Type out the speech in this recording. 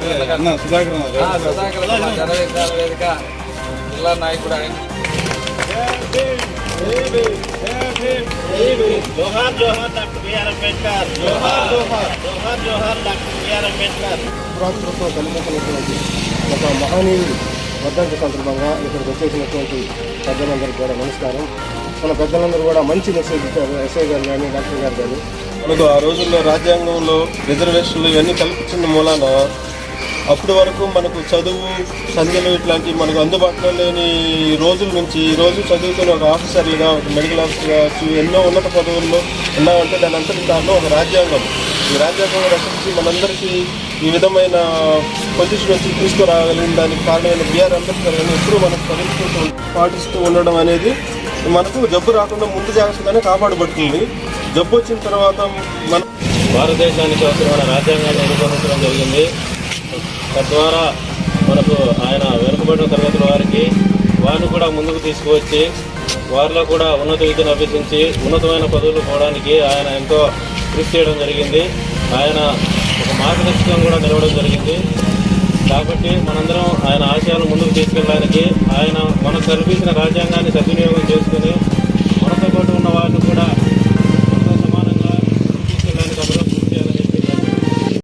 సుధాకర్ జనవిజ్ఞాన వేదిక జిల్లా నాయకుడు ఆయన. జోహార్ జోహార్ డాక్టర్ బిఆర్ అంబేద్కర్. జోహార్ జోహార్ జోహార్ జోహార్ డాక్టర్ బిఆర్ అంబేద్కర్. పురాతృత్వం కలుగుతున్నటువంటి ఒక మహనీయుడు వర్ధంతి సందర్భంగా ఇక్కడికి వచ్చేసినటువంటి పెద్దలందరికీ కూడా నమస్కారం. మన పెద్దలందరూ కూడా మంచి మెసేజ్ ఇచ్చారు. ఎస్ఐ గారు కానీ డాక్టర్ గారు కానీ. మనకు ఆ రోజుల్లో రాజ్యాంగంలో రిజర్వేషన్లు ఇవన్నీ కల్పించిన మూలాన అప్పటి వరకు మనకు చదువు సంధ్యలు ఇట్లాంటి మనకు అందుబాటులో లేని రోజుల నుంచి ఈ రోజు చదువుకుని ఒక ఆఫీసర్లుగా ఒక మెడికల్ ఆఫీసర్ కావచ్చు ఎన్నో ఉన్నత పదవుల్లో ఉన్నామంటే దాని అంతటి కారణం ఒక రాజ్యాంగం. ఈ రాజ్యాంగం రచించి మనందరికీ ఈ విధమైన పొజిషన్ వచ్చి తీసుకురాగలిగిన దానికి కారణమైన బిఆర్ అంబేద్కర్ అని ఎప్పుడూ మనం పరిస్థితులు పాటిస్తూ ఉండడం అనేది మనకు జబ్బు రాకుండా ముందు జాగ్రత్తగానే కాపాడబడుతుంది. జబ్బు వచ్చిన తర్వాత మన భారతదేశానికి అవసరమైన రాజ్యాంగాన్ని రూపొందించడం జరిగింది. తద్వారా మనకు ఆయన వెనుకబడిన తరగతుల వారికి వారిని కూడా ముందుకు తీసుకువచ్చి వారిలో కూడా ఉన్నత విద్యను అభ్యసించి ఉన్నతమైన పదవులు పోవడానికి ఆయన ఎంతో కృషి చేయడం జరిగింది. ఆయన ఒక మార్గదర్శకం కూడా నిలవడం జరిగింది. కాబట్టి మనందరం ఆయన ఆశయాలను ముందుకు తీసుకెళ్ళడానికి ఆయన మనకు కల్పించిన రాజ్యాంగాన్ని